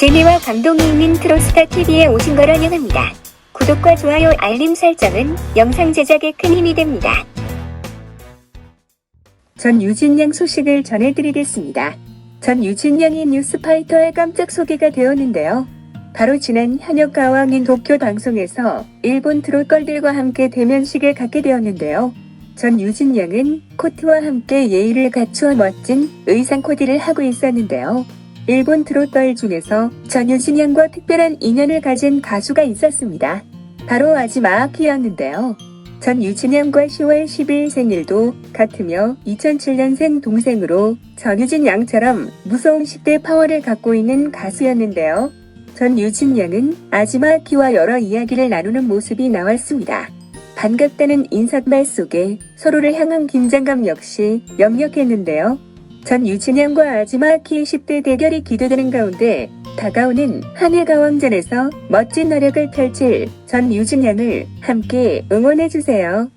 재미와 감동이 있는 트로스타 TV에 오신 걸 환영합니다. 구독과 좋아요, 알림 설정은 영상 제작에 큰 힘이 됩니다. 전 유진양 소식을 전해드리겠습니다. 전 유진양이 뉴스파이터에 깜짝 소개가 되었는데요. 바로 지난 현역 가왕인 도쿄 방송에서 일본 트롯걸들과 함께 대면식을 갖게 되었는데요. 전 유진양은 코트와 함께 예의를 갖추어 멋진 의상 코디를 하고 있었는데요. 일본 트롯걸 중에서 전유진양과 특별한 인연을 가진 가수가 있었습니다. 바로 아지마 아키였는데요. 전 유진 양과 10월 10일 생일도 같으며 2007년생 동생으로 전유진 양처럼 무서운 10대 파워를 갖고 있는 가수였는데요. 전 유진 양은 아지마아키와 여러 이야기를 나누는 모습이 나왔습니다. 반갑다는 인사말 속에 서로를 향한 긴장감 역시 역력했는데요. 전 유진양과 아지마아키의 10대 대결이 기대되는 가운데 다가오는 한일가왕전에서 멋진 노력을 펼칠 전 유진양을 함께 응원해주세요.